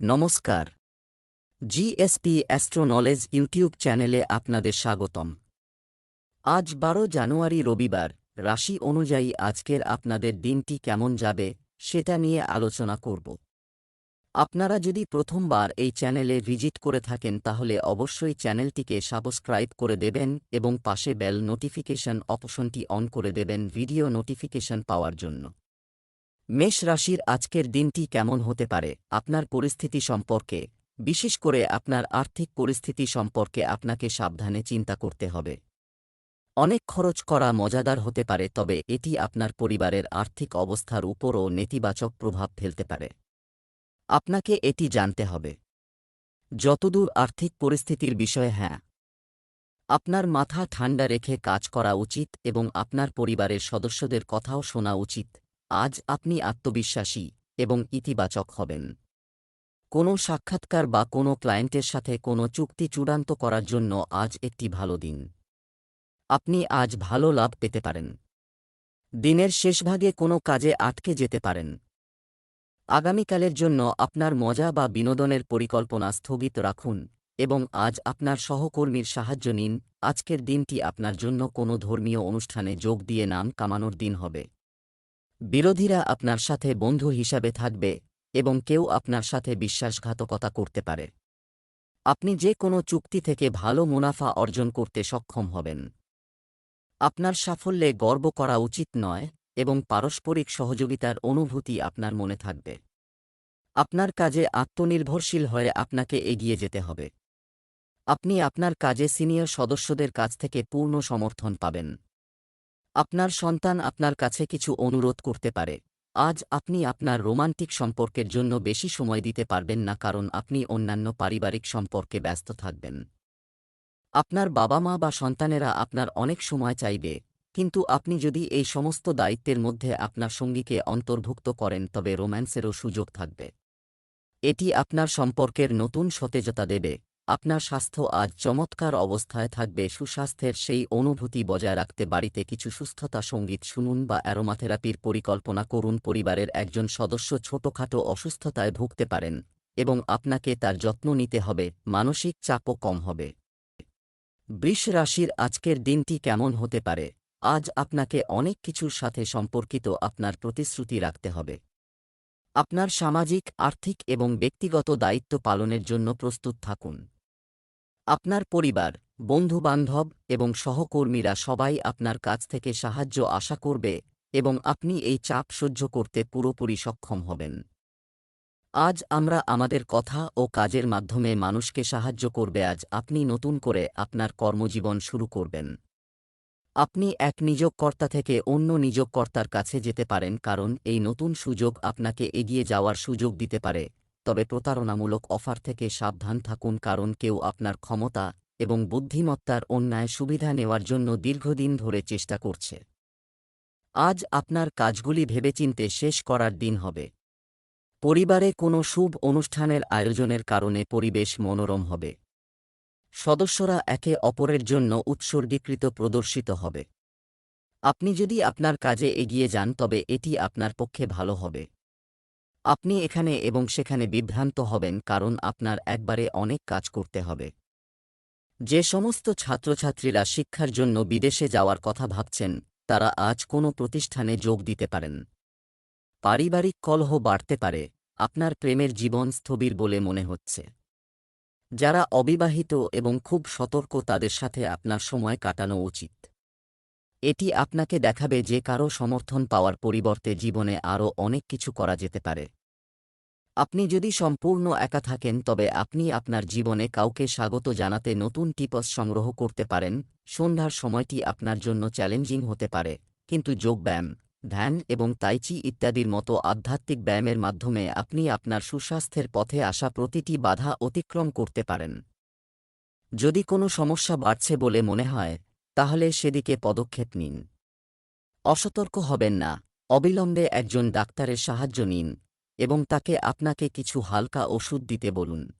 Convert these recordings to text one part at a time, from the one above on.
নমস্কার। GSP astro knowledge YouTube চ্যানেলে আপনাদের স্বাগতম। আজ বারো জানুয়ারি রবিবার, রাশি অনুযায়ী আজকের আপনাদের দিনটি কেমন যাবে সেটা নিয়ে আলোচনা করব। আপনারা যদি প্রথমবার এই চ্যানেলে ভিজিট করে থাকেন তাহলে অবশ্যই চ্যানেলটিকে সাবস্ক্রাইব করে দেবেন এবং পাশে বেল নোটিফিকেশন অপশনটি অন করে দেবেন ভিডিও নোটিফিকেশন পাওয়ার জন্য। মেষ রাশির আজকের দিনটি কেমন হতে পারে? আপনার পরিস্থিতি সম্পর্কে, বিশেষ করে আপনার আর্থিক পরিস্থিতি সম্পর্কে আপনাকে সাবধানে চিন্তা করতে হবে। অনেক খরচ করা মজাদার হতে পারে, তবে এটি আপনার পরিবারের আর্থিক অবস্থার উপরও নেতিবাচক প্রভাব ফেলতে পারে। আপনাকে এটি জানতে হবে। যতদূর আর্থিক পরিস্থিতির বিষয়ে হ্যাঁ। আপনার মাথা ঠান্ডা রেখে কাজ করা উচিত এবং আপনার পরিবারের সদস্যদের কথাও শোনা উচিত। আজ আপনি আত্মবিশ্বাসী এবং ইতিবাচক হবেন। কোনো সাক্ষাৎকার বা কোনো ক্লায়েন্টের সাথে কোনো চুক্তি চূড়ান্ত করার জন্য আজ একটি ভালো দিন। আপনি আজ ভালো লাভ পেতে পারেন। দিনের শেষভাগে কোনো কাজে আটকে যেতে পারেন। আগামীকালের জন্য আপনার মজা বা বিনোদনের পরিকল্পনা স্থগিত রাখুন এবং আজ আপনার সহকর্মীর সাহায্য নিন। আজকের দিনটি আপনার জন্য কোনো ধর্মীয় অনুষ্ঠানে যোগ দিয়ে নাম কামানোর দিন হবে। বিরোধীরা আপনার সাথে বন্ধু হিসাবে থাকবে এবং কেউ আপনার সাথে বিশ্বাসঘাতকতা করতে পারে। আপনি যে কোনো চুক্তি থেকে ভালো মুনাফা অর্জন করতে সক্ষম হবেন। আপনার সাফল্যে গর্ব করা উচিত নয় এবং পারস্পরিক সহযোগিতার অনুভূতি আপনার মনে থাকবে। আপনার কাজে আত্মনির্ভরশীল হয়ে আপনাকে এগিয়ে যেতে হবে। আপনি আপনার কাজে সিনিয়র সদস্যদের কাছ থেকে পূর্ণ সমর্থন পাবেন। আপনার সন্তান আপনার কাছে কিছু অনুরোধ করতে পারে। আজ আপনি আপনার রোমান্টিক সম্পর্কের জন্য বেশি সময় দিতে পারবেন না কারণ আপনি অন্যান্য পারিবারিক সম্পর্কে ব্যস্ত থাকবেন। আপনার বাবা মা বা সন্তানেরা আপনার অনেক সময় চাইবে, কিন্তু আপনি যদি এই সমস্ত দায়িত্বের মধ্যে আপনার সঙ্গীকে অন্তর্ভুক্ত করেন তবে রোম্যান্সেরও সুযোগ থাকবে। এটি আপনার সম্পর্কের নতুন সতেজতা দেবে। আপনার স্বাস্থ্য আজ চমৎকার অবস্থায় থাকবে। সুস্বাস্থ্যের সেই অনুভূতি বজায় রাখতে বাড়িতে কিছু সুস্থতা সংগীত শুনুন বা অ্যারোমাথেরাপির পরিকল্পনা করুন। পরিবারের একজন সদস্য ছোটখাটো অসুস্থতায় ভুগতে পারেন এবং আপনাকে তার যত্ন নিতে হবে। মানসিক চাপও কম হবে। বৃষ রাশির আজকের দিনটি কেমন হতে পারে? আজ আপনাকে অনেক কিছুর সাথে সম্পর্কিত আপনার প্রতিশ্রুতি রাখতে হবে। আপনার সামাজিক, আর্থিক এবং ব্যক্তিগত দায়িত্ব পালনের জন্য প্রস্তুত থাকুন। আপনার পরিবার, বন্ধুবান্ধব এবং সহকর্মীরা সবাই আপনার কাছ থেকে সাহায্য আশা করবে এবং আপনি এই চাপ সহ্য করতে পুরোপুরি সক্ষম হবেন। আজ আমরা আমাদের কথা ও কাজের মাধ্যমে মানুষকে সাহায্য করবে। আজ আপনি নতুন করে আপনার কর্মজীবন শুরু করবেন। আপনি এক নিযোগকর্তা থেকে অন্য নিযোগকর্তার কাছে যেতে পারেন, কারণ এই নতুন সুযোগ আপনাকে এগিয়ে যাওয়ার সুযোগ দিতে পারে। তবে প্রতারণামূলক অফার থেকে সাবধান থাকুন কারণ কেউ আপনার ক্ষমতা এবং বুদ্ধিমত্তার অন্যায় সুবিধা নেওয়ার জন্য দীর্ঘদিন ধরে চেষ্টা করছে। আজ আপনার কাজগুলি ভেবেচিন্তে শেষ করার দিন হবে। পরিবারে কোনো শুভ অনুষ্ঠানের আয়োজনের কারণে পরিবেশ মনোরম হবে। সদস্যরা একে অপরের জন্য উৎসর্গীকৃত প্রদর্শিত হবে। আপনি যদি আপনার কাজে এগিয়ে যান তবে এটি আপনার পক্ষে ভালো হবে। আপনি এখানে এবং সেখানে বিভ্রান্ত হবেন কারণ আপনার একবারে অনেক কাজ করতে হবে। যে সমস্ত ছাত্রছাত্রীরা শিক্ষার জন্য বিদেশে যাওয়ার কথা ভাবছেন, তারা আজ কোনো প্রতিষ্ঠানে যোগ দিতে পারেন। পারিবারিক কলহ বাড়তে পারে, আপনার প্রেমের জীবন স্থবির বলে মনে হচ্ছে। যারা অবিবাহিত এবং খুব সতর্ক তাদের সাথে আপনার সময় কাটানো উচিত। এটি আপনাকে দেখাবে যে কারও সমর্থন পাওয়ার পরিবর্তে জীবনে আরও অনেক কিছু করা যেতে পারে। আপনি যদি সম্পূর্ণ একা থাকেন, তবে আপনি আপনার জীবনে কাউকে স্বাগত জানাতে নতুন টিপস সংগ্রহ করতে পারেন। সন্ধ্যার সময়টি আপনার জন্য চ্যালেঞ্জিং হতে পারে, কিন্তু যোগব্যায়াম ধ্যান এবং তাইচি ইত্যাদির মতো আধ্যাত্মিক ব্যায়ামের মাধ্যমে আপনি আপনার সুস্বাস্থ্যের পথে আসা প্রতিটি বাধা অতিক্রম করতে পারেন। যদি কোনো সমস্যা বাড়ছে বলে মনে হয় তাহলে সেদিকে পদক্ষেপ নিন। অসতর্ক হবেন না, অবিলম্বে একজন ডাক্তারের সাহায্য নিন এবং তাকে আপনাকে কিছু হালকা ওষুধ দিতে বলুন।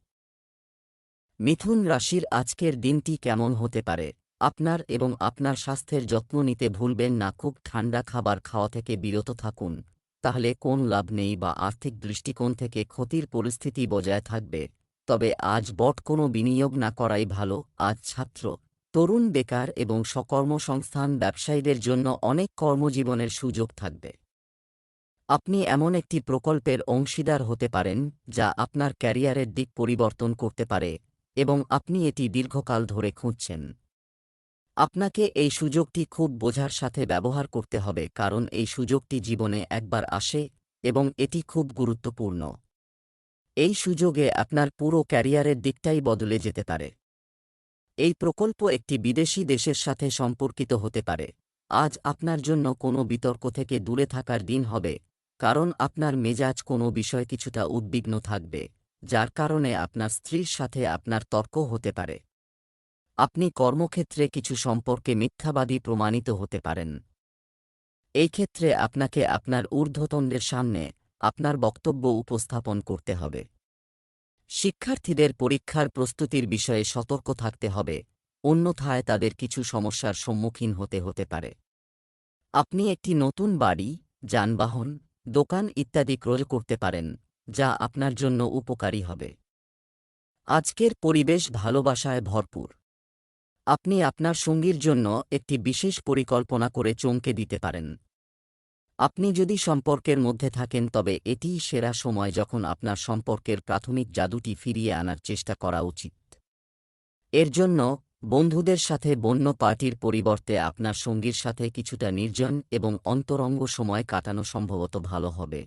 মিথুন রাশির আজকের দিনটি কেমন হতে পারে? আপনার এবং আপনার স্বাস্থ্যের যত্ন নিতে ভুলবেন না, খুব ঠান্ডা খাবার খাওয়া থেকে বিরত থাকুন, তাহলে কোন লাভ নেই বা আর্থিক দৃষ্টিকোণ থেকে ক্ষতির পরিস্থিতি বজায় থাকবে। তবে আজ বট কোনো বিনিয়োগ না করাই ভালো, আজ ছাত্র তরুণ, বেকার এবং সকর্মসংস্থান ব্যবসায়ীদের জন্য অনেক কর্মজীবনের সুযোগ থাকবে। আপনি এমন একটি প্রকল্পের অংশীদার হতে পারেন, যা আপনার ক্যারিয়ারের দিক পরিবর্তন করতে পারে এবং আপনি এটি দীর্ঘকাল ধরে খুঁজছেন। আপনাকে এই সুযোগটি খুব বোঝার সাথে ব্যবহার করতে হবে, কারণ এই সুযোগটি জীবনে একবার আসে এবং এটি খুব গুরুত্বপূর্ণ। এই সুযোগে আপনার পুরো ক্যারিয়ারের দিকটাই বদলে যেতে পারে। এই প্রকল্প একটি বিদেশি দেশের সাথে সম্পর্কিত হতে পারে। আজ আপনার জন্য কোনো বিতর্ক থেকে দূরে থাকার দিন হবে, কারণ আপনার মেজাজ কোনো বিষয় কিছুটা উদ্বিগ্ন থাকবে, যার কারণে আপনার স্ত্রীর সাথে আপনার তর্ক হতে পারে। আপনি কর্মক্ষেত্রে কিছু সম্পর্কে মিথ্যাবাদী প্রমাণিত হতে পারেন। এই ক্ষেত্রে আপনাকে আপনার ঊর্ধ্বতনদের সামনে আপনার বক্তব্য উপস্থাপন করতে হবে। শিক্ষার্থীদের পরীক্ষার প্রস্তুতির বিষয়ে সতর্ক থাকতে হবে। অন্যথায় তাদের কিছু সমস্যার সম্মুখীন হতে হতে পারে। আপনি একটি নতুন বাড়ি, যানবাহন, দোকান ইত্যাদি ক্রয় করতে পারেন, যা আপনার জন্য উপকারী হবে। আজকের পরিবেশ ভালোবাসায় ভরপুর। আপনি আপনার সঙ্গীর জন্য একটি বিশেষ পরিকল্পনা করে চমকে দিতে পারেন। আপনি যদি সম্পর্কের মধ্যে থাকেন, তবে এটিই সেরা সময় যখন আপনার সম্পর্কের প্রাথমিক জাদুটি ফিরিয়ে আনার চেষ্টা করা উচিত। এর জন্য বন্ধুদের সাথে বন্য পার্টির পরিবর্তে আপনার সঙ্গীর সাথে কিছুটা নির্জন এবং অন্তরঙ্গ সময় কাটানো সম্ভবত ভালো হবে।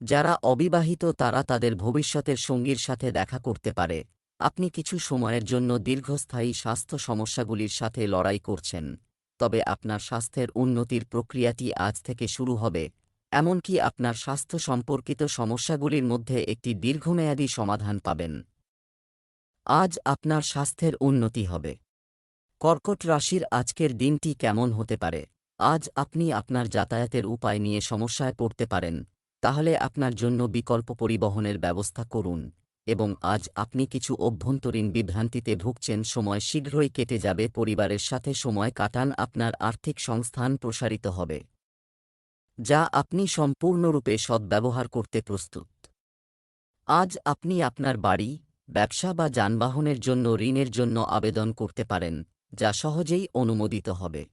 যারা অবিবাহিত, তারা তাদের ভবিষ্যতের সঙ্গীর সাথে দেখা করতে পারে। আপনি কিছু সময়ের জন্য দীর্ঘস্থায়ী স্বাস্থ্য সমস্যাগুলির সাথে লড়াই করছেন। তবে আপনার স্বাস্থ্যের উন্নতির প্রক্রিয়াটি আজ থেকে শুরু হবে। এমনকি আপনার স্বাস্থ্য সম্পর্কিত সমস্যাগুলির মধ্যে একটি দীর্ঘমেয়াদী সমাধান পাবেন। আজ আপনার স্বাস্থ্যের উন্নতি হবে। কর্কট রাশির আজকের দিনটি কেমন হতে পারে? আজ আপনি আপনার যাতায়াতের উপায় নিয়ে সমস্যায় পড়তে পারেন। তাহলে আপনার জন্য বিকল্প পরিবহনের ব্যবস্থা করুন। এবং আজ আপনি কিছু অভ্যন্তরীণ বিভ্রান্তিতে ভুগছেন, সময় শীঘ্রই কেটে যাবে, পরিবারের সাথে সময় কাটান, আপনার আর্থিক সংস্থান প্রসারিত হবে। যা আপনি সম্পূর্ণরূপে সদ্ব্যবহার করতে প্রস্তুত। আজ আপনি আপনার বাড়ি, ব্যবসা বা যানবাহনের জন্য ঋণের জন্য আবেদন করতে পারেন, যা সহজেই অনুমোদিত হবে।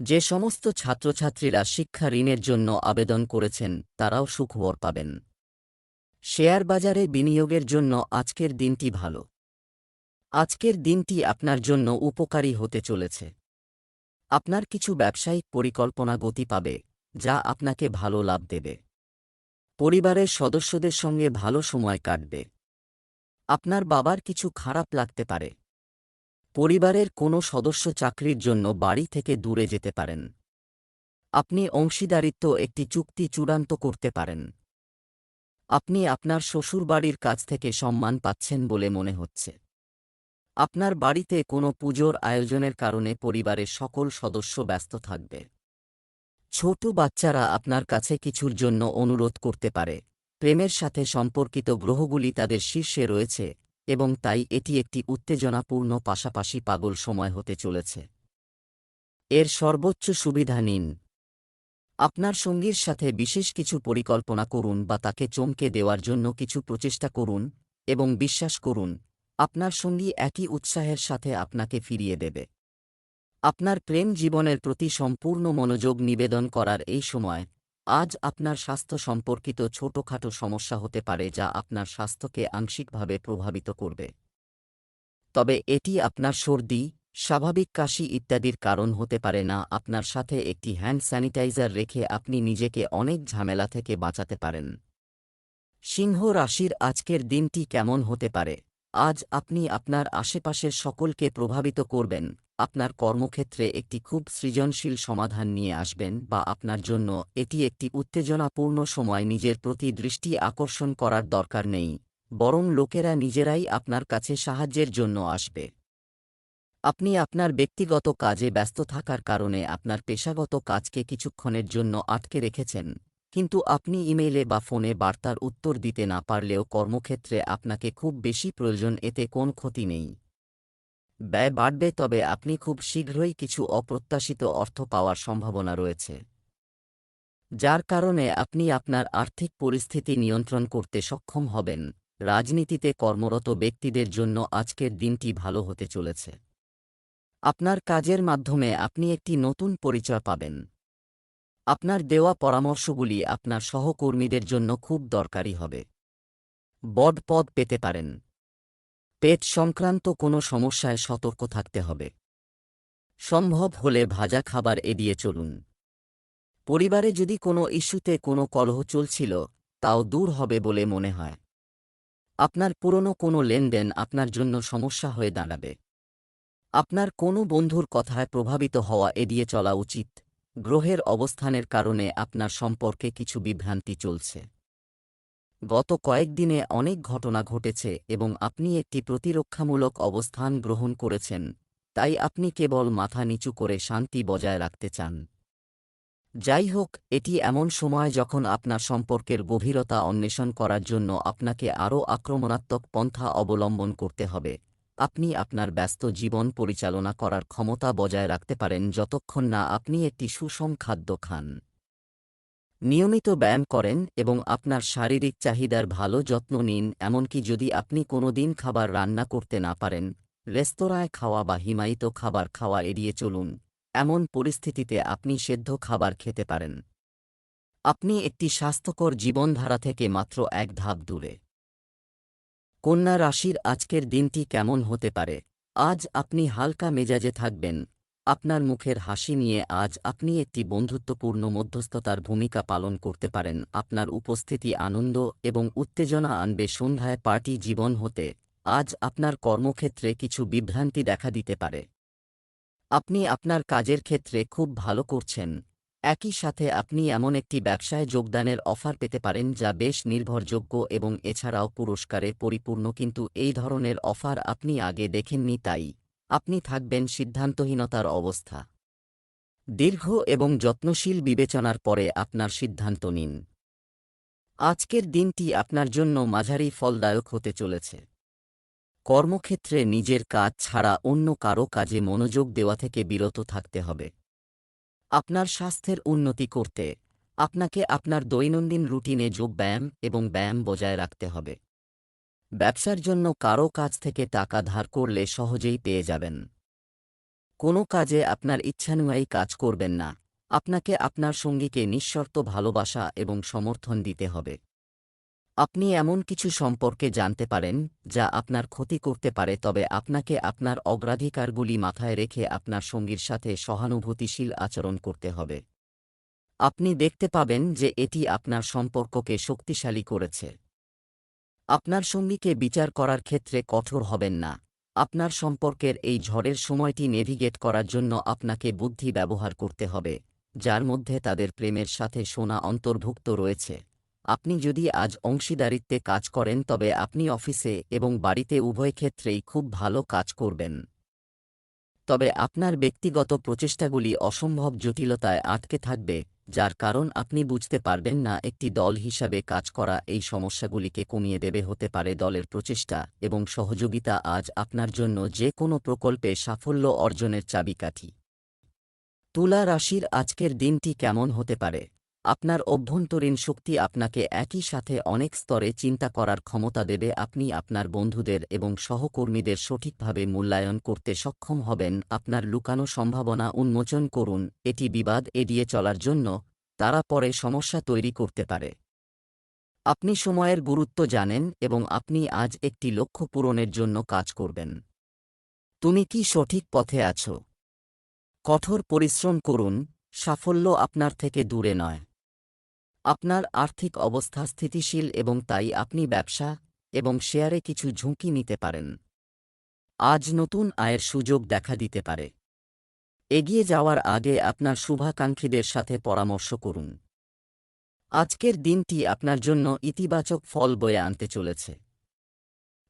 যে সমস্ত ছাত্রছাত্রীরা শিক্ষা ঋণের জন্য আবেদন করেছেন, তারাও সুখবর পাবেন। শেয়ার বাজারে বিনিয়োগের জন্য আজকের দিনটি ভালো। আজকের দিনটি আপনার জন্য উপকারী হতে চলেছে। আপনার কিছু ব্যবসায়িক পরিকল্পনা গতি পাবে, যা আপনাকে ভালো লাভ দেবে। পরিবারের সদস্যদের সঙ্গে ভালো সময় কাটবে। আপনার বাবার কিছু খারাপ লাগতে পারে। পরিবারের কোনো সদস্য চাকরির জন্য বাড়ি থেকে দূরে যেতে পারেন। আপনি অংশীদারিত্ব একটি চুক্তি চূড়ান্ত করতে পারেন। আপনি আপনার শ্বশুরবাড়ির কাছ থেকে সম্মান পাচ্ছেন বলে মনে হচ্ছে। আপনার বাড়িতে কোনো পুজোর আয়োজনের কারণে পরিবারের সকল সদস্য ব্যস্ত থাকবে। ছোট বাচ্চারা আপনার কাছে কিছুর জন্য অনুরোধ করতে পারে। প্রেমের সাথে সম্পর্কিত গ্রহগুলি তাদের শীর্ষে রয়েছে এবং তাই এটি একটি উত্তেজনাপূর্ণ পাশাপাশি পাগল সময় হতে চলেছে। এর সর্বোচ্চ সুবিধা নিন। আপনার সঙ্গীর সাথে বিশেষ কিছু পরিকল্পনা করুন বা তাকে চমকে দেওয়ার জন্য কিছু প্রচেষ্টা করুন এবং বিশ্বাস করুন, আপনার সঙ্গী একই উৎসাহের সাথে আপনাকে ফিরিয়ে দেবে। আপনার প্রেম জীবনের প্রতি সম্পূর্ণ মনোযোগ নিবেদন করার এই সময়, আজ আপনার স্বাস্থ্য সম্পর্কিত ছোটখাটো সমস্যা হতে পারে যা আপনার স্বাস্থ্যকে আংশিকভাবে প্রভাবিত করবে। তবে এটি আপনার সর্দি স্বাভাবিক কাশি ইত্যাদির কারণ হতে পারে না, আপনার সাথে একটি হ্যান্ড স্যানিটাইজার রেখে আপনি নিজেকে অনেক ঝামেলা থেকে বাঁচাতে পারেন। সিংহ রাশির আজকের দিনটি কেমন হতে পারে? আজ আপনি আপনার আশেপাশের সকলকে প্রভাবিত করবেন, আপনার কর্মক্ষেত্রে একটি খুব সৃজনশীল সমাধান নিয়ে আসবেন বা আপনার জন্য এটি একটি উত্তেজনাপূর্ণ সময় নিজের প্রতি দৃষ্টি আকর্ষণ করার দরকার নেই, বরং লোকেরা নিজেরাই আপনার কাছে সাহায্যের জন্য আসবে। আপনি আপনার ব্যক্তিগত কাজে ব্যস্ত থাকার কারণে আপনার পেশাগত কাজকে কিছুক্ষণের জন্য আটকে রেখেছেন, কিন্তু আপনি ইমেইলে বা ফোনে বার্তার উত্তর দিতে না পারলেও কর্মক্ষেত্রে আপনাকে খুব বেশি প্রয়োজন, এতে কোন ক্ষতি নেই। ব্যয় বাড়বে, তবে আপনি খুব শীঘ্রই কিছু অপ্রত্যাশিত অর্থ পাওয়ার সম্ভাবনা রয়েছে। যার কারণে আপনি আপনার আর্থিক পরিস্থিতি নিয়ন্ত্রণ করতে সক্ষম হবেন। রাজনীতিতে কর্মরত ব্যক্তিদের জন্য আজকের দিনটি ভালো হতে চলেছে। আপনার কাজের মাধ্যমে আপনি একটি নতুন পরিচয় পাবেন। আপনার দেওয়া পরামর্শগুলি আপনার সহকর্মীদের জন্য খুব দরকারি হবে। বড পদ পেতে পারেন। পেট সংক্রান্ত কোনো সমস্যায় সতর্ক থাকতে হবে। সম্ভব হলে ভাজা খাবার এড়িয়ে চলুন। পরিবারে যদি কোনো ইস্যুতে কোনো কলহ চলছিল, তাও দূর হবে বলে মনে হয়। আপনার পুরনো কোনো লেনদেন আপনার জন্য সমস্যা হয়ে দাঁড়াবে। আপনার কোনো বন্ধুর কথায় প্রভাবিত হওয়া এড়িয়ে চলা উচিত। গ্রহের অবস্থানের কারণে আপনার সম্পর্কে কিছু বিভ্রান্তি চলছে। গত কয়েকদিনে অনেক ঘটনা ঘটেছে এবং আপনি একটি প্রতিরক্ষামূলক অবস্থান গ্রহণ করেছেন, তাই আপনি কেবল মাথা নিচু করে শান্তি বজায় রাখতে চান। যাই হোক, এটি এমন সময় যখন আপনার সম্পর্কের গভীরতা অন্বেষণ করার জন্য আপনাকে আরও আক্রমণাত্মক পন্থা অবলম্বন করতে হবে। আপনি আপনার ব্যস্ত জীবন পরিচালনা করার ক্ষমতা বজায় রাখতে পারেন যতক্ষণ না আপনি একটি সুষম খাদ্য খান। নিয়মিত ব্যায়াম করেন এবং আপনার শারীরিক চাহিদার ভালো যত্ন নিন, এমনকি যদি আপনি কোনো দিন খাবার রান্না করতে না পারেন, রেস্তোরাঁয় খাওয়া বা হিমায়িত খাবার খাওয়া এড়িয়ে চলুন। এমন পরিস্থিতিতে আপনি সেদ্ধ খাবার খেতে পারেন। আপনি একটি স্বাস্থ্যকর জীবনধারা থেকে মাত্র এক ধাপ দূরে। কন্যা রাশির আজকের দিনটি কেমন হতে পারে? আজ আপনি হালকা মেজাজে থাকবেন। আপনার মুখের হাসি নিয়ে আজ আপনি একটি বন্ধুত্বপূর্ণ মধ্যস্থতার ভূমিকা পালন করতে পারেন। আপনার উপস্থিতি আনন্দ এবং উত্তেজনা আনবে। সন্ধ্যায় পার্টি জীবন হতে আজ আপনার কর্মক্ষেত্রে কিছু বিভ্রান্তি দেখা দিতে পারে। আপনি আপনার কাজের ক্ষেত্রে খুব ভালো করছেন। একই সাথে আপনি এমন একটি ব্যবসায় যোগদানের অফার পেতে পারেন যা বেশ নির্ভরযোগ্য এবং এছাড়াও পুরস্কারে পরিপূর্ণ, কিন্তু এই ধরনের অফার আপনি আগে দেখেননি, তাই আপনি থাকবেন সিদ্ধান্তহীনতার অবস্থা। দীর্ঘ এবং যত্নশীল বিবেচনার পরে আপনার সিদ্ধান্ত নিন। আজকের দিনটি আপনার জন্য মাঝারি ফলদায়ক হতে চলেছে। কর্মক্ষেত্রে নিজের কাজ ছাড়া অন্য কারও কাজে মনোযোগ দেওয়া থেকে বিরত থাকতে হবে। আপনার স্বাস্থ্যের উন্নতি করতে। আপনাকে আপনার দৈনন্দিন রুটিনে যোগব্যায়াম এবং ব্যায়াম বজায় রাখতে হবে। ব্যবসার জন্য কারও কাছ থেকে টাকা ধার করলে সহজেই পেয়ে যাবেন। কোনো কাজে আপনার ইচ্ছানুযায়ী কাজ করবেন না। আপনাকে আপনার সঙ্গীকে নিঃশর্ত ভালোবাসা এবং সমর্থন দিতে হবে। আপনি এমন কিছু সম্পর্কে জানতে পারেন, যা আপনার ক্ষতি করতে পারে, তবে আপনাকে আপনার অগ্রাধিকারগুলি মাথায় রেখে আপনার সঙ্গীর সাথে সহানুভূতিশীল আচরণ করতে হবে। আপনি দেখতে পাবেন যে এটি আপনার সম্পর্ককে শক্তিশালী করেছে। আপনার সঙ্গীকে বিচার করার ক্ষেত্রে কঠোর হবেন না। আপনার সম্পর্কের এই ঝড়ের সময়টি নেভিগেট করার জন্য আপনাকে বুদ্ধি ব্যবহার করতে হবে, যার মধ্যে তাদের প্রেমের সাথে সোনা অন্তর্ভুক্ত রয়েছে। আপনি যদি আজ অংশীদারিত্বে কাজ করেন, তবে আপনি অফিসে এবং বাড়িতে উভয় ক্ষেত্রেই খুব ভালো কাজ করবেন। তবে আপনার ব্যক্তিগত প্রচেষ্টাগুলি অসম্ভব জটিলতায় আটকে থাকবে, যার কারণ আপনি বুঝতে পারবেন না একটি দল হিসাবে কাজ করা এই সমস্যাগুলিকে কমিয়ে দেবে হতে পারে দলের প্রচেষ্টা এবং সহযোগিতা আজ আপনার জন্য যে কোনো প্রকল্পে সাফল্য অর্জনের চাবিকাঠি। তুলা রাশির আজকের দিনটি কেমন হতে পারে? আপনার অভ্যন্তরীণ শক্তি আপনাকে একই সাথে অনেক স্তরে চিন্তা করার ক্ষমতা দেবে। আপনি আপনার বন্ধুদের এবং সহকর্মীদের সঠিকভাবে মূল্যায়ন করতে সক্ষম হবেন। আপনার লুকানো সম্ভাবনা উন্মোচন করুন। এটি বিবাদ এড়িয়ে চলার জন্য তারা পরে সমস্যা তৈরি করতে পারে। আপনি সময়ের গুরুত্ব জানেন এবং আপনি আজ একটি লক্ষ্য পূরণের জন্য কাজ করবেন। তুমি কি সঠিক পথে আছো? কঠোর পরিশ্রম করুন। সাফল্য আপনার থেকে দূরে নয়। আপনার আর্থিক অবস্থা স্থিতিশীল এবং তাই আপনি ব্যবসা এবং শেয়ারে কিছু ঝুঁকি নিতে পারেন। আজ নতুন আয়ের সুযোগ দেখা দিতে পারে। এগিয়ে যাওয়ার আগে আপনার শুভাকাঙ্ক্ষীদের সাথে পরামর্শ করুন। আজকের দিনটি আপনার জন্য ইতিবাচক ফল বয়ে আনতে চলেছে।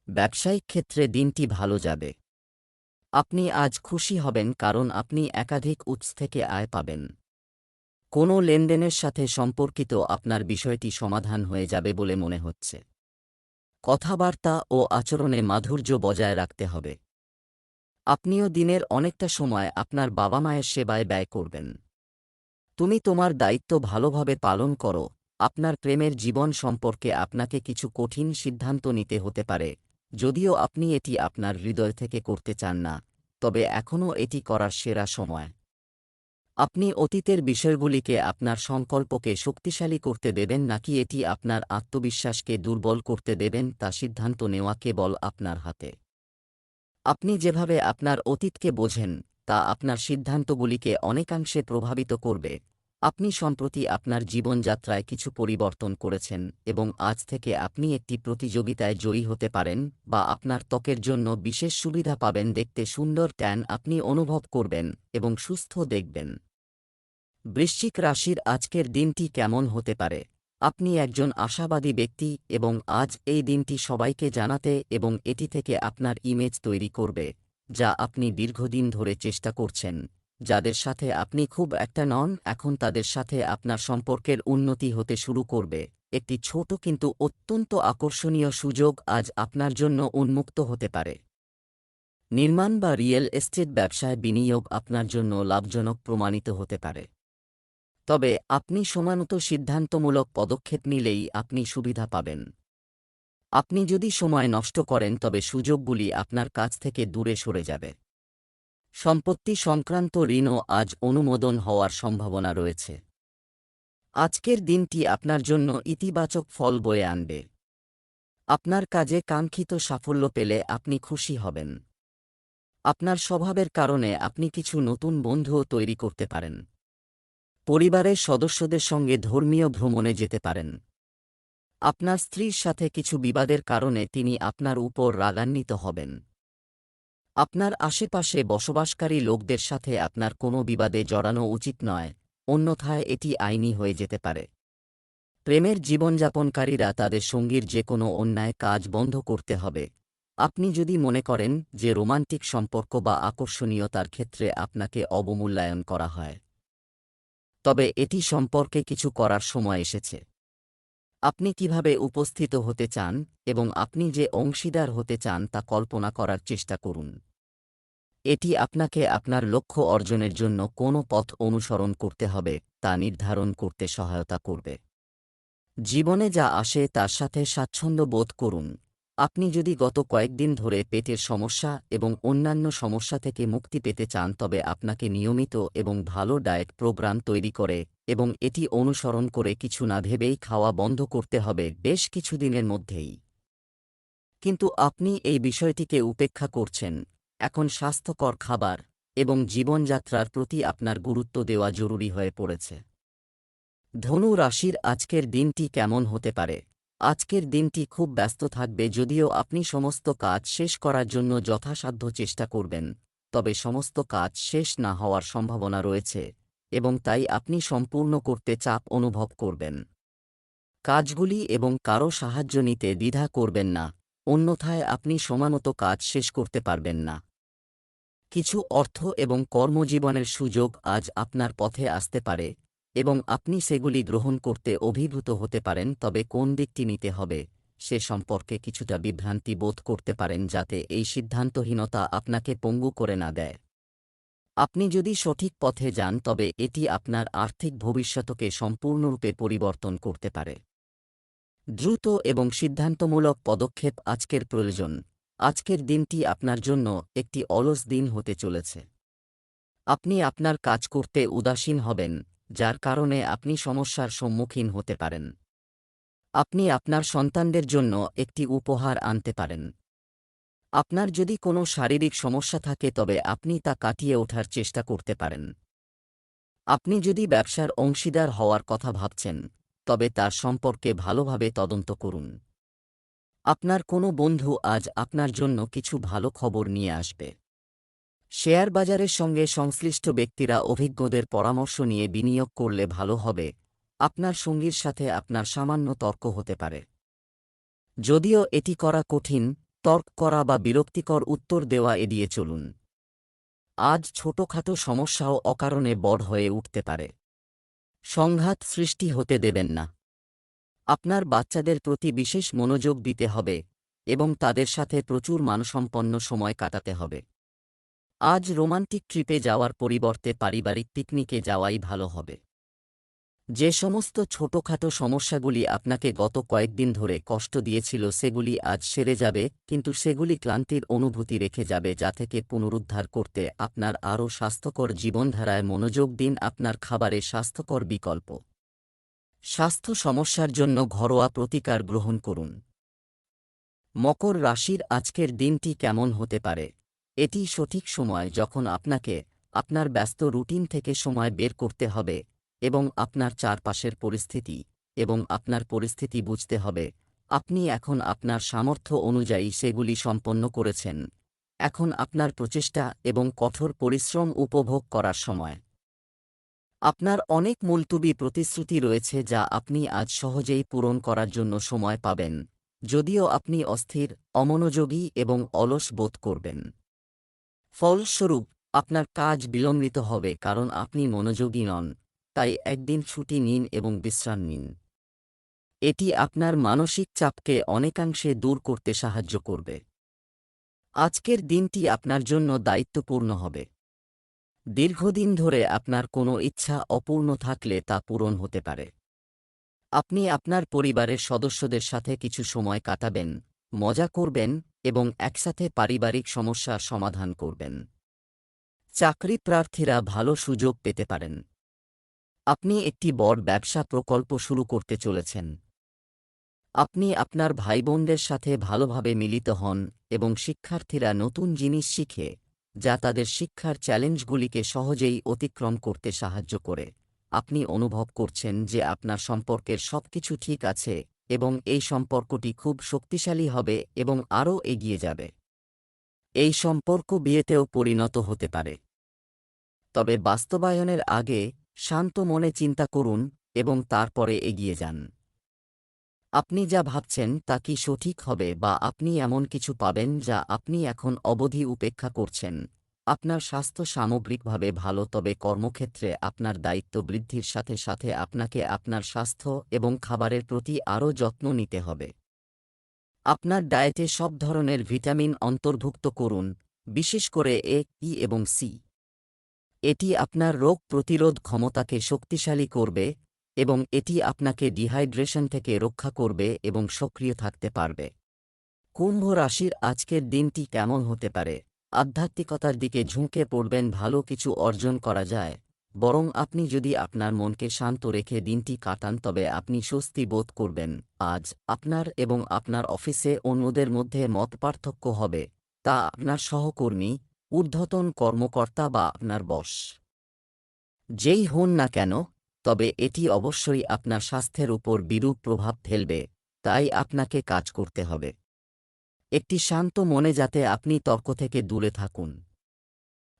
ব্যবসায়িক ক্ষেত্রে দিনটি ভালো যাবে। আপনি আজ খুশি হবেন কারণ আপনি একাধিক উৎস থেকে আয় পাবেন। কোনো লেনদেনের সাথে সম্পর্কিত আপনার বিষয়টি সমাধান হয়ে যাবে বলে মনে হচ্ছে। কথাবার্তা ও আচরণে মাধুর্য বজায় রাখতে হবে। আপনিও দিনের অনেকটা সময় আপনার বাবা মায়ের সেবায় ব্যয় করবেন। তুমি তোমার দায়িত্ব ভালোভাবে পালন করো, আপনার প্রেমের জীবন সম্পর্কে আপনাকে কিছু কঠিন সিদ্ধান্ত নিতে হতে পারে, যদিও আপনি এটি আপনার হৃদয় থেকে করতে চান না, তবে এখনও এটি করার সেরা সময়। আপনি অতীতের বিষয়গুলিকে আপনার সংকল্পকে শক্তিশালী করতে দেবেন নাকি এটি আপনার আত্মবিশ্বাসকে দুর্বল করতে দেবেন তা সিদ্ধান্ত নেওয়া কেবল আপনার হাতে। আপনি যেভাবে আপনার অতীতকে বোঝেন, তা আপনার সিদ্ধান্তগুলিকে অনেকাংশে প্রভাবিত করবে। আপনি সম্প্রতি আপনার জীবনযাত্রায় কিছু পরিবর্তন করেছেন এবং আজ থেকে আপনি একটি প্রতিযোগিতায় জয়ী হতে পারেন বা আপনার ত্বকের জন্য বিশেষ সুবিধা পাবেন দেখতে সুন্দর ট্যান আপনি অনুভব করবেন এবং সুস্থ দেখবেন। বৃশ্চিক রাশির আজকের দিনটি কেমন হতে পারে? আপনি একজন আশাবাদী ব্যক্তি এবং আজ এই দিনটি সবাইকে জানাতে এবং এটি থেকে আপনার ইমেজ তৈরি করবে, যা আপনি দীর্ঘদিন ধরে চেষ্টা করছেন। যাদের সাথে আপনি খুব একটা নন, এখন তাদের সাথে আপনার সম্পর্কের উন্নতি হতে শুরু করবে। একটি ছোট কিন্তু অত্যন্ত আকর্ষণীয় সুযোগ আজ আপনার জন্য উন্মুক্ত হতে পারে। নির্মাণ বা রিয়েল এস্টেট ব্যবসায় বিনিয়োগ আপনার জন্য লাভজনক প্রমাণিত হতে পারে। তবে আপনি সমানত সিদ্ধান্তমূলক পদক্ষেপ নিলেই আপনি সুবিধা পাবেন। আপনি যদি সময় নষ্ট করেন, তবে সুযোগগুলি আপনার কাছ থেকে দূরে সরে যাবে। সম্পত্তি সংক্রান্ত ঋণও আজ অনুমোদন হওয়ার সম্ভাবনা রয়েছে। আজকের দিনটি আপনার জন্য ইতিবাচক ফল বয়ে আনবে। আপনার কাজে কাঙ্ক্ষিত সাফল্য পেলে আপনি খুশি হবেন। আপনার স্বভাবের কারণে আপনি কিছু নতুন বন্ধুও তৈরি করতে পারেন। পরিবারের সদস্যদের সঙ্গে ধর্মীয় ভ্রমণে যেতে পারেন। আপনার স্ত্রীর সাথে কিছু বিবাদের কারণে তিনি আপনার উপর রাগান্বিত হবেন। আপনার আশেপাশে বসবাসকারী লোকদের সাথে আপনার কোনো বিবাদে জড়ানো উচিত নয়, অন্যথায় এটি আইনি হয়ে যেতে পারে। প্রেমের জীবনযাপনকারীরা তাদের সঙ্গীর যে কোনো অন্যায় কাজ বন্ধ করতে হবে। আপনি যদি মনে করেন যে রোমান্টিক সম্পর্ক বা আকর্ষণীয়তার ক্ষেত্রে আপনাকে অবমূল্যায়ন করা হয়। তবে এটি সম্পর্কে কিছু করার সময় এসেছে। আপনি কীভাবে উপস্থিত হতে চান এবং আপনি যে অংশীদার হতে চান তা কল্পনা করার চেষ্টা করুন। এটি আপনাকে আপনার লক্ষ্য অর্জনের জন্য কোন পথ অনুসরণ করতে হবে, তা নির্ধারণ করতে সহায়তা করবে। জীবনে যা আসে তার সাথে স্বাচ্ছন্দ্য বোধ করুন। আপনি যদি গত কয়েকদিন ধরে পেটের সমস্যা এবং অন্যান্য সমস্যা থেকে মুক্তি পেতে চান, তবে আপনাকে নিয়মিত এবং ভালো ডায়েট প্রোগ্রাম তৈরি করে এবং এটি অনুসরণ করে কিছু না ভেবেই খাওয়া বন্ধ করতে হবে বেশ কিছুদিনের মধ্যেই। কিন্তু আপনি এই বিষয়টিকে উপেক্ষা করছেন। এখন স্বাস্থ্যকর খাবার এবং জীবনযাত্রার প্রতি আপনার গুরুত্ব দেওয়া জরুরি হয়ে পড়েছে। ধনু রাশির আজকের দিনটি কেমন হতে পারে? আজকের দিনটি খুব ব্যস্ত থাকবে যদিও আপনি সমস্ত কাজ শেষ করার জন্য যথাসাধ্য চেষ্টা করবেন, তবে সমস্ত কাজ শেষ না হওয়ার সম্ভাবনা রয়েছে, এবং তাই আপনি সম্পূর্ণ করতে চাপ অনুভব করবেন। কাজগুলি এবং কারও সাহায্য নিতে দ্বিধা করবেন না, অন্যথায় আপনি সমানত কাজ শেষ করতে পারবেন না। কিছু অর্থ এবং কর্মজীবনের সুযোগ আজ আপনার পথে আসতে পারে এবং আপনি সেগুলি গ্রহণ করতে অভিভূত হতে পারেন, তবে কোন দিকটি নিতে হবে, সে সম্পর্কে কিছুটা বিভ্রান্তি বোধ করতে পারেন যাতে এই সিদ্ধান্তহীনতা আপনাকে পঙ্গু করে না দেয়। আপনি যদি সঠিক পথে যান, তবে এটি আপনার আর্থিক ভবিষ্যতকে সম্পূর্ণরূপে পরিবর্তন করতে পারে। দ্রুত এবং সিদ্ধান্তমূলক পদক্ষেপ আজকের প্রয়োজন। আজকের দিনটি আপনার জন্য একটি অলস দিন হতে চলেছে। আপনি আপনার কাজ করতে উদাসীন হবেন। যার কারণে আপনি সমস্যার সম্মুখীন হতে পারেন। আপনি আপনার সন্তানদের জন্য একটি উপহার আনতে পারেন। আপনার যদি কোনো শারীরিক সমস্যা থাকে, তবে আপনি তা কাটিয়ে ওঠার চেষ্টা করতে পারেন। আপনি যদি ব্যবসার অংশীদার হওয়ার কথা ভাবছেন, তবে তার সম্পর্কে ভালোভাবে তদন্ত করুন। আপনার কোনো বন্ধু আজ আপনার জন্য কিছু ভালো খবর নিয়ে আসবে। শেয়ার বাজারের সঙ্গে সংশ্লিষ্ট ব্যক্তিরা অভিজ্ঞদের পরামর্শ নিয়ে বিনিয়োগ করলে ভালো হবে। আপনার সঙ্গীর সাথে আপনার সামান্য তর্ক হতে পারে। যদিও এটি করা কঠিন, তর্ক করা বা বিরক্তিকর উত্তর দেওয়া এড়িয়ে চলুন। আজ ছোটখাটো সমস্যাও অকারণে বড় হয়ে উঠতে পারে। সংঘাত সৃষ্টি হতে দেবেন না। আপনার বাচ্চাদের প্রতি বিশেষ মনোযোগ দিতে হবে এবং তাদের সাথে প্রচুর মানসম্পন্ন সময় কাটাতে হবে। আজ রোমান্টিক ট্রিপে যাওয়ার পরিবর্তে পারিবারিক পিকনিকে যাওয়াই ভালো হবে। যে সমস্ত ছোটখাটো সমস্যাগুলি আপনাকে গত কয়েকদিন ধরে কষ্ট দিয়েছিল সেগুলি আজ সেরে যাবে, কিন্তু সেগুলি ক্লান্তির অনুভূতি রেখে যাবে যা থেকে পুনরুদ্ধার করতে আপনার আরও স্বাস্থ্যকর জীবনধারায় মনোযোগ দিন আপনার খাবারে স্বাস্থ্যকর বিকল্প। স্বাস্থ্য সমস্যার জন্য ঘরোয়া প্রতিকার গ্রহণ করুন। মকর রাশির আজকের দিনটি কেমন হতে পারে? এটি সঠিক সময় যখন আপনাকে আপনার ব্যস্ত রুটিন থেকে সময় বের করতে হবে এবং আপনার চারপাশের পরিস্থিতি এবং আপনার পরিস্থিতি বুঝতে হবে। আপনি এখন আপনার সামর্থ্য অনুযায়ী সেগুলি সম্পন্ন করেছেন। এখন আপনার প্রচেষ্টা এবং কঠোর পরিশ্রম উপভোগ করার সময়। আপনার অনেক মুলতুবি প্রতিশ্রুতি রয়েছে যা আপনি আজ সহজেই পূরণ করার জন্য সময় পাবেন, যদিও আপনি অস্থির, অমনোযোগী এবং অলস বোধ করবেন। ফলস্বরূপ, আপনার কাজ বিলম্বিত হবে কারণ আপনি মনোযোগী নন, তাই একদিন ছুটি নিন এবং বিশ্রাম নিন। এটি আপনার মানসিক চাপকে অনেকাংশে দূর করতে সাহায্য করবে। আজকের দিনটি আপনার জন্য দায়িত্বপূর্ণ হবে। দীর্ঘদিন ধরে আপনার কোনো ইচ্ছা অপূর্ণ থাকলে তা পূরণ হতে পারে। আপনি আপনার পরিবারের সদস্যদের সাথে কিছু সময় কাটাবেন, মজা করবেন এবং একসাথে পারিবারিক সমস্যার সমাধান করবেন। চাকরি প্রার্থীরা ভালো সুযোগ পেতে পারেন। আপনি একটি বড় ব্যবসা প্রকল্প শুরু করতে চলেছেন। আপনি আপনার ভাইবোনদের সাথে ভালোভাবে মিলিত হন এবং শিক্ষার্থীরা নতুন জিনিস শিখে, যা তাদের শিক্ষার চ্যালেঞ্জগুলিকে সহজেই অতিক্রম করতে সাহায্য করে। আপনি অনুভব করছেন যে আপনার সম্পর্কের সবকিছু ঠিক আছে এবং এই সম্পর্কটি খুব শক্তিশালী হবে এবং আরও এগিয়ে যাবে। এই সম্পর্ক বিয়েতেও পরিণত হতে পারে। তবে বাস্তবায়নের আগে শান্ত মনে চিন্তা করুন এবং তারপরে এগিয়ে যান। আপনি যা ভাবছেন তা কি সঠিক হবে বা আপনি এমন কিছু পাবেন যা আপনি এখন অবধি উপেক্ষা করছেন? আপনার স্বাস্থ্য সামগ্রিকভাবে ভালো, তবে কর্মক্ষেত্রে আপনার দায়িত্ব বৃদ্ধির সাথে সাথে আপনাকে আপনার স্বাস্থ্য এবং খাবারের প্রতি আরও যত্ন নিতে হবে। আপনার ডায়েটে সব ধরনের ভিটামিন অন্তর্ভুক্ত করুন, বিশেষ করে এ, ই এবং সি। এটি আপনার রোগ প্রতিরোধ ক্ষমতাকে শক্তিশালী করবে এবং এটি আপনাকে ডিহাইড্রেশন থেকে রক্ষা করবে এবং সক্রিয় থাকতে পারবে। কুম্ভ রাশির আজকের দিনটি কেমন হতে পারে? আধ্যাত্মিকতার দিকে ঝুঁকে পড়বেন, ভালো কিছু অর্জন করা যায়। বরং আপনি যদি আপনার মনকে শান্ত রেখে দিনটি কাটান, তবে আপনি স্বস্তি বোধ করবেন। আজ আপনার এবং আপনার অফিসে অন্যদের মধ্যে মতপার্থক্য হবে, তা আপনার সহকর্মী, ঊর্ধ্বতন কর্মকর্তা বা আপনার বশ যেই হন না কেন, তবে এটি অবশ্যই আপনার স্বাস্থ্যের উপর বিরূপ প্রভাব ফেলবে, তাই আপনাকে কাজ করতে হবে। একটি শান্ত মনে যাতে আপনি তর্ক থেকে দূরে থাকুন।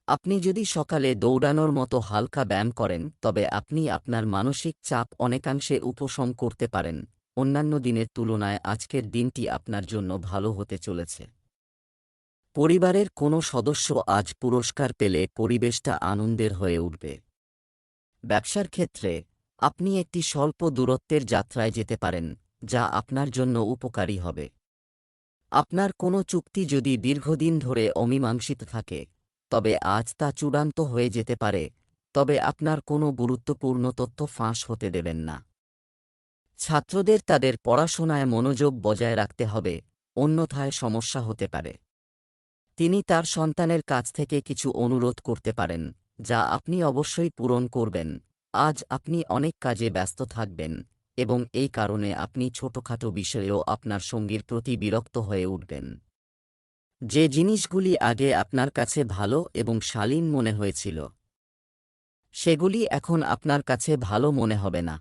আপনি যদি সকালে দৌড়ানোর মতো হালকা ব্যায়াম করেন, তবে আপনি আপনার মানসিক চাপ অনেকাংশে উপশম করতে পারেন। অন্যান্য দিনের তুলনায় আজকের দিনটি আপনার জন্য ভালো হতে চলেছে। পরিবারের কোনো সদস্য আজ পুরস্কার পেলে পরিবেশটা আনন্দের হয়ে উঠবে। ব্যবসার ক্ষেত্রে আপনি একটি স্বল্প দূরত্বের যাত্রায় যেতে পারেন, যা আপনার জন্য উপকারী হবে। আপনার কোনো চুক্তি যদি দীর্ঘদিন ধরে অমীমাংসিত থাকে, তবে আজ তা চূড়ান্ত হয়ে যেতে পারে, তবে আপনার কোনো গুরুত্বপূর্ণ তথ্য ফাঁস হতে দেবেন না। ছাত্রদের তাদের পড়াশোনায় মনোযোগ বজায় রাখতে হবে, অন্যথায় সমস্যা হতে পারে। তিনি তার সন্তানের কাছ থেকে কিছু অনুরোধ করতে পারেন, যা আপনি অবশ্যই পূরণ করবেন। আজ আপনি অনেক কাজে ব্যস্ত থাকবেন। এবং এই কারণে আপনি ছোটখাটো বিষয়েও আপনার সঙ্গীর প্রতি বিরক্ত হয়ে উঠবেন। যে জিনিসগুলি আগে আপনার কাছে ভালো এবং শালীন মনে হয়েছিল, সেগুলি এখন আপনার কাছে ভালো মনে হবে না।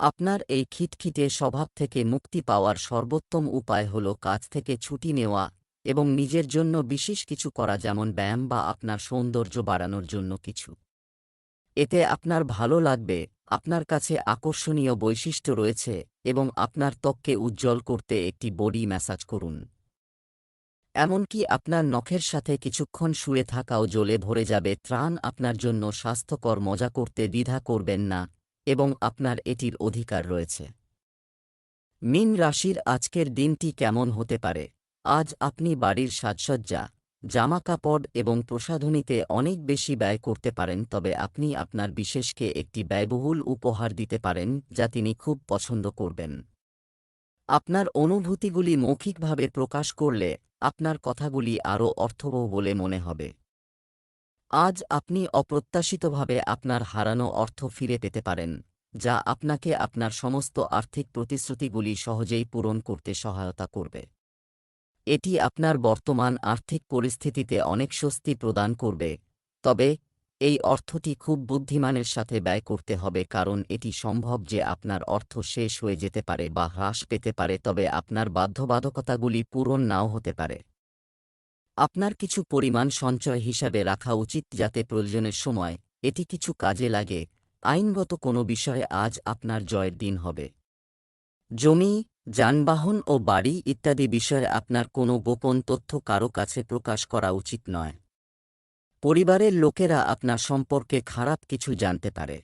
আপনার এই খিটখিটে স্বভাব থেকে মুক্তি পাওয়ার সর্বোত্তম উপায় হল কাজ থেকে ছুটি নেওয়া এবং নিজের জন্য বিশেষ কিছু করা যেমন ব্যায়াম বা আপনার সৌন্দর্য বাড়ানোর জন্য কিছু। এতে আপনার ভালো লাগবে, আপনার কাছে আকর্ষণীয় বৈশিষ্ট্য রয়েছে এবং আপনার ত্বককে উজ্জ্বল করতে একটি বডি ম্যাসাজ করুন। এমনকি আপনার নখের সাথে কিছুক্ষণ শুয়ে থাকাও জ্বলে ভরে যাবে। ত্রাণ আপনার জন্য স্বাস্থ্যকর, মজা করতে দ্বিধা করবেন না এবং আপনার এটির অধিকার রয়েছে। মিন রাশির আজকের দিনটি কেমন হতে পারে? আজ আপনি বাড়ির সাজসজ্জা জামাকাপড় এবং প্রসাধনীতে অনেক বেশি ব্যয় করতে পারেন, তবে আপনি আপনার বিশেষকে একটি ব্যয়বহুল উপহার দিতে পারেন, যা তিনি খুব পছন্দ করবেন। আপনার অনুভূতিগুলি মৌখিকভাবে প্রকাশ করলে আপনার কথাগুলি আরও অর্থবহ বলে মনে হবে। আজ আপনি অপ্রত্যাশিতভাবে আপনার হারানো অর্থ ফিরে পেতে পারেন, যা আপনাকে আপনার সমস্ত আর্থিক প্রতিশ্রুতিগুলি সহজেই পূরণ করতে সহায়তা করবে। এটি আপনার বর্তমান আর্থিক পরিস্থিতিতে অনেক স্বস্তি প্রদান করবে। তবে, এই অর্থটি খুব বুদ্ধিমানের সাথে ব্যয় করতে হবে কারণ এটি সম্ভব যে আপনার অর্থ শেষ হয়ে যেতে পারে বা হ্রাস পেতে পারে তবে আপনার বাধ্যবাধকতাগুলি পূরণ নাও হতে পারে। আপনার কিছু পরিমাণ সঞ্চয় হিসাবে রাখা উচিত যাতে প্রয়োজনের সময় এটি কিছু কাজে লাগে। আইনগত কোনো বিষয়ে আজ আপনার জয়ের দিন হবে। জমি যানবাহন ও বাড়ি ইত্যাদি বিষয়ে আপনার কোনো গোপন তথ্য কারও কাছে প্রকাশ করা উচিত নয়। পরিবারের লোকেরা আপনার সম্পর্কে খারাপ কিছু জানতে পারে।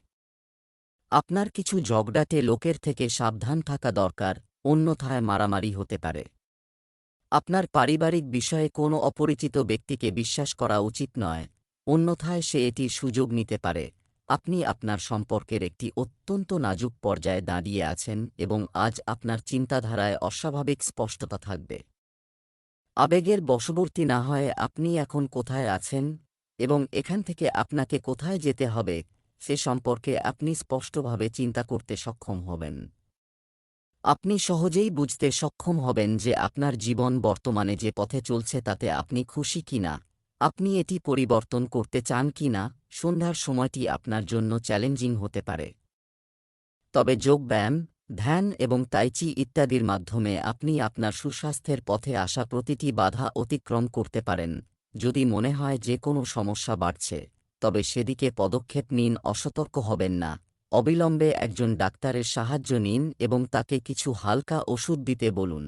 আপনার কিছু ঝগড়াটে লোকের থেকে সাবধান থাকা দরকার, অন্যথায় মারামারি হতে পারে। আপনার পারিবারিক বিষয়ে কোনো অপরিচিত ব্যক্তিকে বিশ্বাস করা উচিত নয়, অন্যথায় সে এটি সুযোগ নিতে পারে। আপনি আপনার সম্পর্কের একটি অত্যন্ত নাজুক পর্যায়ে দাঁড়িয়ে আছেন এবং আজ আপনার চিন্তাধারায় অস্বাভাবিক স্পষ্টতা থাকবে। আবেগের বশবর্তী না হয় আপনি এখন কোথায় আছেন এবং এখান থেকে আপনাকে কোথায় যেতে হবে সে সম্পর্কে আপনি স্পষ্টভাবে চিন্তা করতে সক্ষম হবেন। আপনি সহজেই বুঝতে সক্ষম হবেন যে আপনার জীবন বর্তমানে যে পথে চলছে তাতে আপনি খুশি কিনা। আপনি এটি পরিবর্তন করতে চান কিনা সন্ধ্যার সময়টি আপনার জন্য চ্যালেঞ্জিং হতে পারে। তবে যোগব্যায়াম ধ্যান এবং তাইচি ইত্যাদির মাধ্যমে আপনি আপনার সুস্বাস্থ্যের পথে আসা প্রতিটি বাধা অতিক্রম করতে পারেন। যদি মনে হয় যে কোনো সমস্যা বাড়ছে, তবে সেদিকে পদক্ষেপ নিন, অসতর্ক হবেন না। অবিলম্বে একজন ডাক্তারের সাহায্য নিন এবং তাকে কিছু হালকা ওষুধ দিতে বলুন।